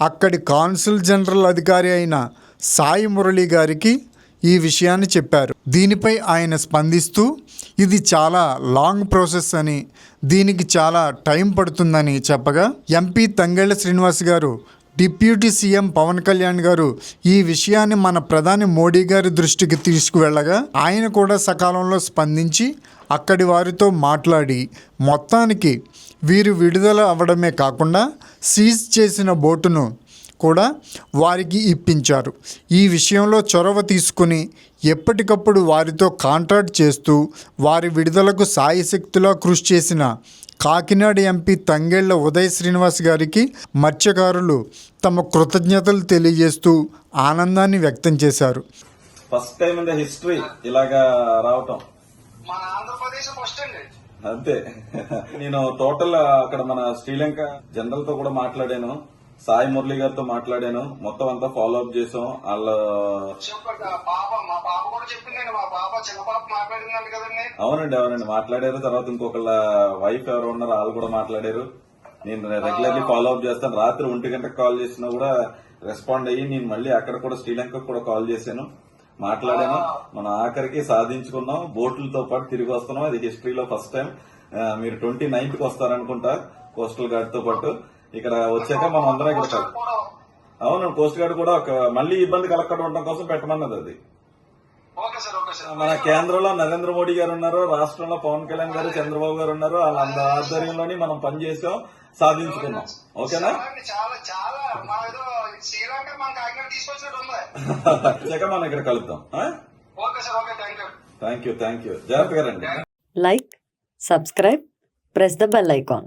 అక్కడి consul general అధికారి అయిన సాయి మురళి గారికి ఈ విషయాన్ని చెప్పారు. దీనిపై ఆయన స్పందిస్తూ ఇది చాలా లాంగ్ ప్రాసెస్ అని దీనికి చాలా టైం పడుతుందని చెప్పగా ఎంపీ తంగెళ్ళ శ్రీనివాస్ గారు డిప్యూటీ సీఎం పవన్ కళ్యాణ్ గారు ఈ విషయాన్ని మన ప్రధాని మోడీ గారి దృష్టికి తీసుకువెళ్ళగా ఆయన కూడా సకాలంలో స్పందించి అక్కడి వారితో మాట్లాడి మొత్తానికి వీరు విడుదల అవ్వడమే కాకుండా సీజ్ చేసిన బోటును కూడా వారికి ఇప్పించారు. ఈ విషయంలో చొరవ తీసుకుని ఎప్పటికప్పుడు వారితో కాంట్రాక్ట్ చేస్తూ వారి విడుదలకు సాయశక్తిలో కృషి చేసిన కాకినాడ ఎంపీ తంగెళ్ళ ఉదయ్ శ్రీనివాస్ గారికి మత్స్యకారులు తమ కృతజ్ఞతలు తెలియజేస్తూ ఆనందాన్ని వ్యక్తం చేశారు. First time in the history ఇలాగా రావటం. మన ఆంధ్రప్రదేశ్ ఫస్ట్ అండి అంతే. నేను టోటల్ అక్కడ మన శ్రీలంక జనరల్తో కూడా మాట్లాడాను. సాయి మురళి గారితో మాట్లాడాను. మొత్తం అంతా ఫాలో అప్ చేసాం. వాళ్ళ అవునండి అవునండి. మాట్లాడారు. తర్వాత ఇంకొకళ్ళ వైఫ్ ఎవరు ఉన్నారు వాళ్ళు కూడా మాట్లాడారు. నేను రెగ్యులర్లీ ఫాలో అప్ చేస్తాను. రాత్రి ఒంటి గంటకు కాల్ చేసినా కూడా రెస్పాండ్ అయ్యి నేను మళ్ళీ అక్కడ కూడా శ్రీలంకకు కూడా కాల్ చేశాను. మాట్లాడాను. మనం ఆఖరికి సాధించుకున్నాం. బోట్లతో పాటు తిరిగి వస్తున్నాం. అది హిస్టరీలో ఫస్ట్ టైం మీరు ట్వంటీ నైన్త్కి వస్తారనుకుంటా కోస్టల్ గార్డ్తో పాటు. ఇక్కడ వచ్చాక మనం అందరం ఇక్కడ అవును కోస్ట్ గార్డ్ కూడా ఒక మళ్ళీ ఇబ్బంది కలగకుండా ఉండడం కోసం పెట్టమన్నది అది. Okay sir okay sir. మన కేంద్రంలో నరేంద్ర మోడీ గారు ఉన్నారు రాష్ట్రంలో పవన్ కళ్యాణ్ గారు చంద్రబాబు గారు ఉన్నారు వాళ్ళ ఆధ్వర్యంలోని మనం పనిచేసాం సాధించుకున్నాం. ఓకేనా? వచ్చాక మనం ఇక్కడ కలుద్దాం okay sir okay thank you thank you జాగ్రత్తగా రండి. Like, subscribe, press the bell icon.